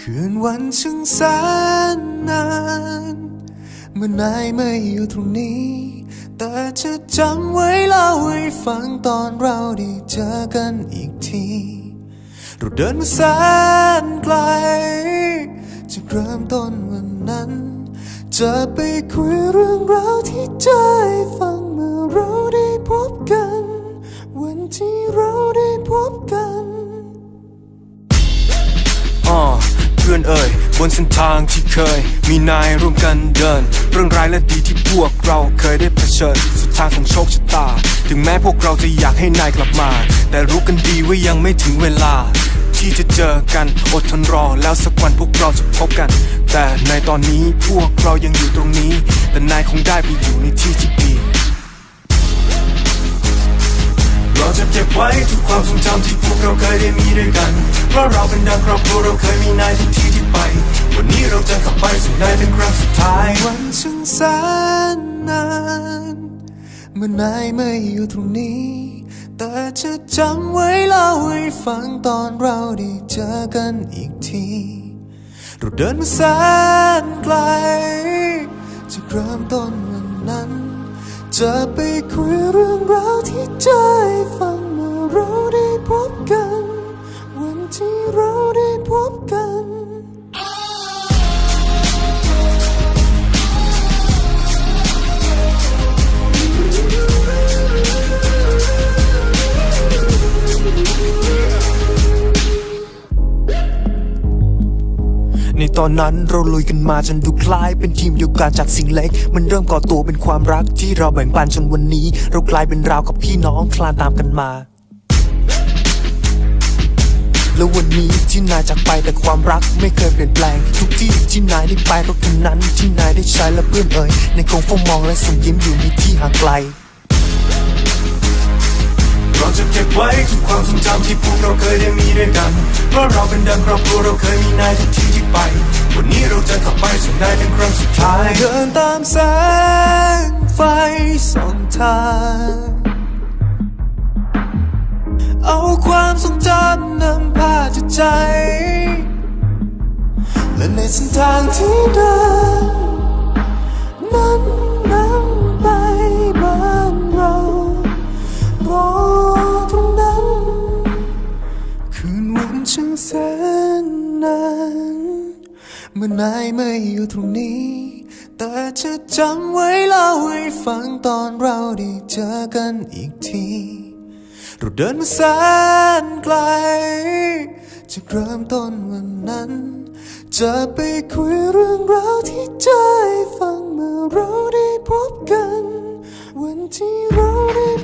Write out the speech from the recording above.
คืนวันช่างแสนนานเมื่อนายไม่อยู่ตรงนี้ แต่จะจำไว้เล่าให้ฟังตอนเราได้เจอกันอีกที เราเดินมาแสนไกลจากเริ่มต้นวันนั้น จะไปคุยเรื่องราวที่ใจฟังเมื่อเราได้พบกัน วันที่เรา อนเอ่ยบนเส้นทางที่เคย มีนายร่วมกันเดิน เรื่องร้ายและดีที่พวกเราเคยได้เผชิญสุดทางของโชคชะตา ถึงแม้พวกเราจะอยากให้นายกลับมา แต่รู้กันดีว่ายังไม่ถึงเวลา ที่จะเจอกันอดทนรอแล้วสักวันพวกเราจะพบกัน แต่ในตอนนี้พวกเรายังอยู่ตรงนี้ แต่นายคงได้ไปอยู่ในที่ที่ดีเราจะเก็บไว้ทุกความทรงจำที่พวกเราเคยได้มีด้วยกันเพราะเราเป็นดังครอบครัวเราเคยมีนายที่ ไปวันนี้เราจะกลับไปสู่นเป็นครั้งสุดท้ายวันช่างแสนนานเมื่อนายไม่อยู่ตรงนี้ แต่จะจำไว้เล่าให้ฟังตอนเราได้เจอกันอีกที เราเดินมาแสนไกลจากเริ่มต้นวันนั้น จะไปคุยเรื่องราวที่ใจฟังเมื่อเราได้พบกัน วันที่เราได้พบกัน ในตอนนั้นเราลุยกันมาจนดูคล้ายเป็นทีมเดียวกันจากสิ่งเล็ก มันเริ่มก่อตัวเป็นความรักที่เราแบ่งปันจนวันนี้ เรากลายเป็นราวกับพี่น้องคลานตามกันมาแล้ววันนี้ที่นายจากไปแต่ความรักไม่เคยเปลี่ยนแปลง ทุกที่ที่นายได้ไปรถคันนั้น ที่นายได้ใช้และเพื่อนเอ่ยในคงเฝ้ามองและส่งยิ้มอยู่ในที่ห่างไกล เราจะเก็บไว้ทุกความทรงจำที่พวกเราเคยได้ เพราะเราเป็นดังครอบครัวเราเคยมีนายทุกที่ที่ไป วันนี้เราจะขับไปสู่นายเป็นครั้งสุดท้าย เดินตามแสงไฟส่องทาง เอาความทรงจำนำพาจิตใจ และในเส้นทางที่เดิน ช่างแสนนานเมื่อนายไม่อยู่ตรงนี้ แต่จะจำไว้เล่าให้ฟังตอนเราได้เจอกันอีกที เราเดินมาแสนไกลจากเริ่มต้นวันนั้น จะไปคุยเรื่องราวที่ใจฟังเมื่อเราได้พบกัน วันที่เราได้